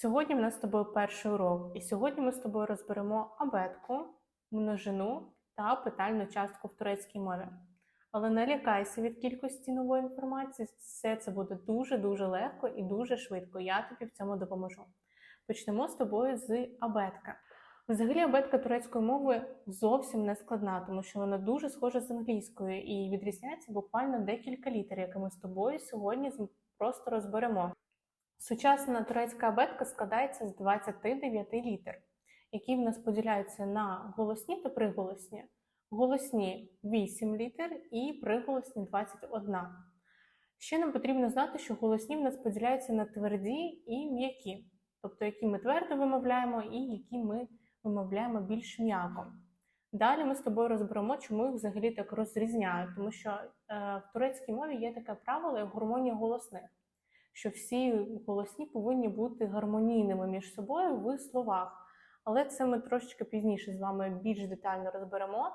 Сьогодні в нас з тобою перший урок, і сьогодні ми з тобою розберемо абетку, множину та питальну частку в турецькій мові. Але не лякайся від кількості нової інформації, все це буде дуже-дуже легко і дуже швидко. Я тобі в цьому допоможу. Почнемо з тобою з абетка. Взагалі, абетка турецької мови зовсім не складна, тому що вона дуже схожа з англійською і відрізняється буквально декілька літер, які ми з тобою сьогодні просто розберемо. Сучасна турецька абетка складається з 29 літер, які в нас поділяються на голосні та приголосні. Голосні 8 літер і приголосні 21. Ще нам потрібно знати, що голосні в нас поділяються на тверді і м'які, тобто які ми твердо вимовляємо і які ми вимовляємо більш м'яко. Далі ми з тобою розберемо, чому їх взагалі так розрізняють, тому що е, в турецькій мові є таке правило, як гармонія голосних що всі голосні повинні бути гармонійними між собою в словах. Але це ми трошечки пізніше з вами більш детально розберемо,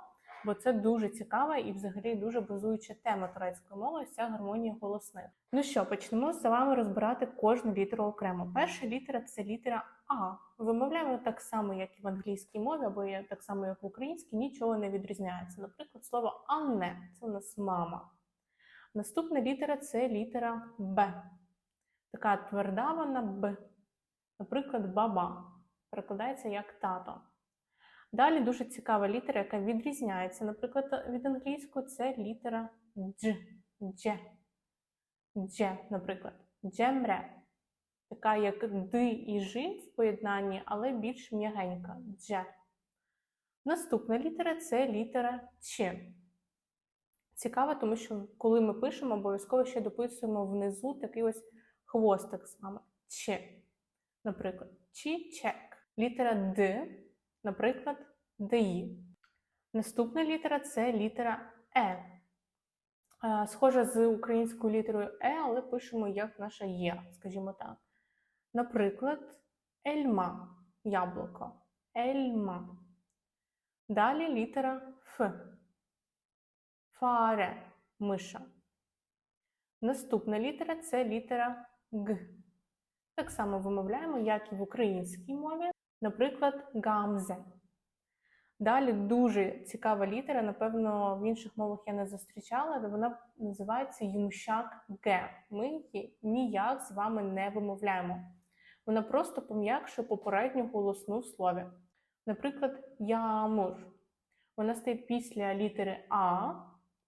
бо це дуже цікава і взагалі дуже базуюча тема турецької мови ось ця гармонія голосних. Ну що, почнемо з вами розбирати кожну літеру окремо. Перша літера це літера А. Вимовляємо так само, як і в англійській мові, або так само, як в українській, нічого не відрізняється. Наприклад, слово Анне це у нас мама. Наступна літера це літера Б. Така тверда вона Б. Наприклад, баба. Перекладається як тато. Далі дуже цікава літера, яка відрізняється, наприклад, від англійської, це літера Дж. Дж. Дж, наприклад. Джемре. Така як Д і Ж в поєднанні, але більш м'ягенька. Дж. Наступна літера це літера Ч. Цікаво, тому що коли ми пишемо, обов'язково ще дописуємо внизу такий ось хвостик з вами. Ч. Наприклад, чи чек. Літера Д, наприклад, ДІ. Наступна літера це літера Е. Е, Схожа з українською літерою Е, але пишемо як наша Є, скажімо так. Наприклад, ельма яблуко. Ельма. Далі літера Ф. Фаре миша. Наступна літера це літера Г. Так само вимовляємо, як і в українській мові, наприклад, гамзе. Далі дуже цікава літера, напевно, в інших мовах я не зустрічала, але вона називається Юмшак Г. Ми її ніяк з вами не вимовляємо. Вона просто пом'якшує попередню голосну в слові. Наприклад, ямур. Вона стоїть після літери А,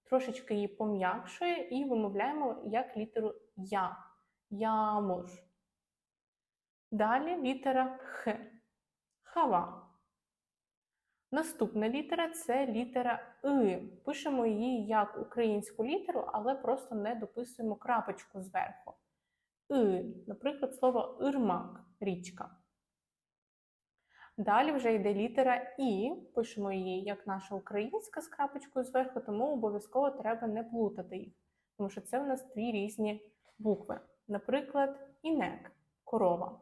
трошечки її пом'якшує і вимовляємо як літеру Я. Ямур. Далі літера Х. Хава. Наступна літера це літера И. Пишемо її як українську літеру, але просто не дописуємо крапочку зверху. И. Наприклад, слово ірмак річка. Далі вже йде літера І, пишемо її як наша українська з крапочкою зверху, тому обов'язково треба не плутати їх, тому що це в нас дві різні букви. Наприклад, інек корова.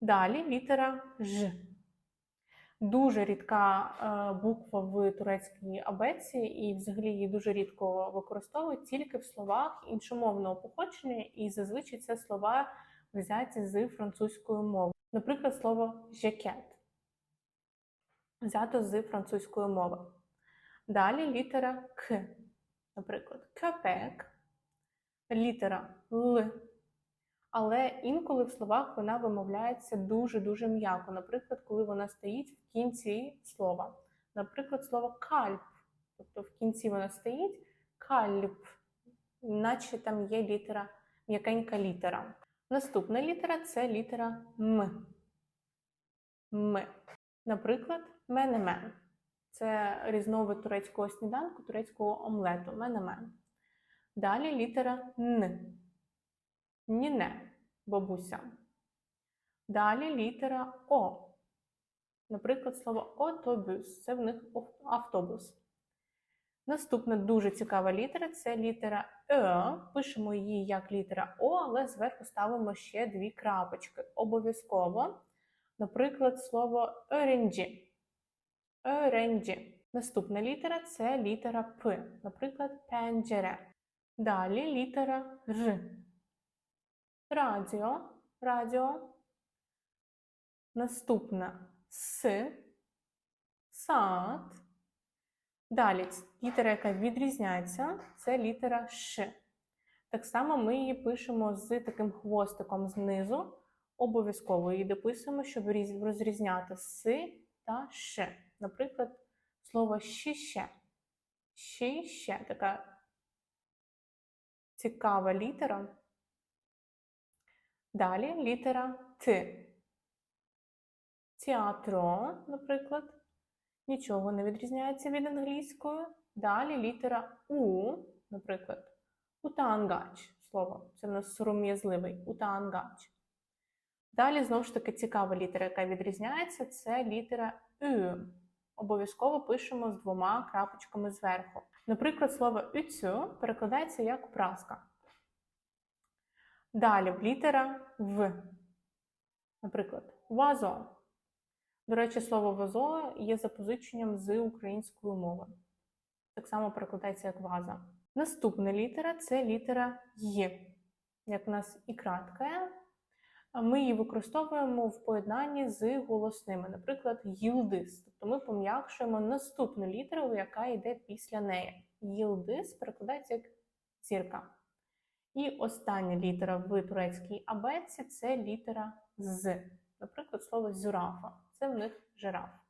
Далі літера Ж. Дуже рідка е, буква в турецькій абетці, і взагалі її дуже рідко використовують тільки в словах іншомовного походження, і зазвичай це слова взяті з французької мови. Наприклад, слово жакет взято з французької мови. Далі літера К, наприклад, капек, літера Л. Але інколи в словах вона вимовляється дуже-дуже м'яко. Наприклад, коли вона стоїть в кінці слова. Наприклад, слово кальп. Тобто в кінці вона стоїть кальп, наче там є літера, м'якенька літера. Наступна літера це літера М. М. Наприклад, менемен. Це різновид турецького сніданку, турецького омлету. Менемен. Далі літера Н. Ніне, бабуся. Далі літера О. Наприклад, слово отобус. Це в них автобус. Наступна дуже цікава літера це літера Е. Пишемо її як літера О, але зверху ставимо ще дві крапочки. Обов'язково. Наприклад, слово оренджі. Оренджі. Наступна літера це літера П. Наприклад, пенджере. Далі літера Р. Радіо. Радіо. Наступна С, сад. Далі літера, яка відрізняється, це літера Ш. Так само ми її пишемо з таким хвостиком знизу. Обов'язково її дописуємо, щоб розрізняти С та Ш. Наприклад, слово «щіще». «Щіще» – така цікава літера. Далі літера Т. Театро, наприклад, нічого не відрізняється від англійської. Далі літера У, наприклад, утангач слово. Це в нас сором'язливий утангач. Далі, знову ж таки, цікава літера, яка відрізняється, це літера Ю. Обов'язково пишемо з двома крапочками зверху. Наприклад, слово «үцю» перекладається як праска. Далі літера В. Наприклад, вазо. До речі, слово вазо є запозиченням з української мови. Так само перекладається як ваза. Наступна літера це літера Й. Як у нас і кратка. Ми її використовуємо в поєднанні з голосними, наприклад, їлдис. Тобто ми пом'якшуємо наступну літеру, яка йде після неї. Їлдис перекладається як зірка. І остання літера в турецькій абетці це літера з. Наприклад, слово зюрафа. Це в них жираф.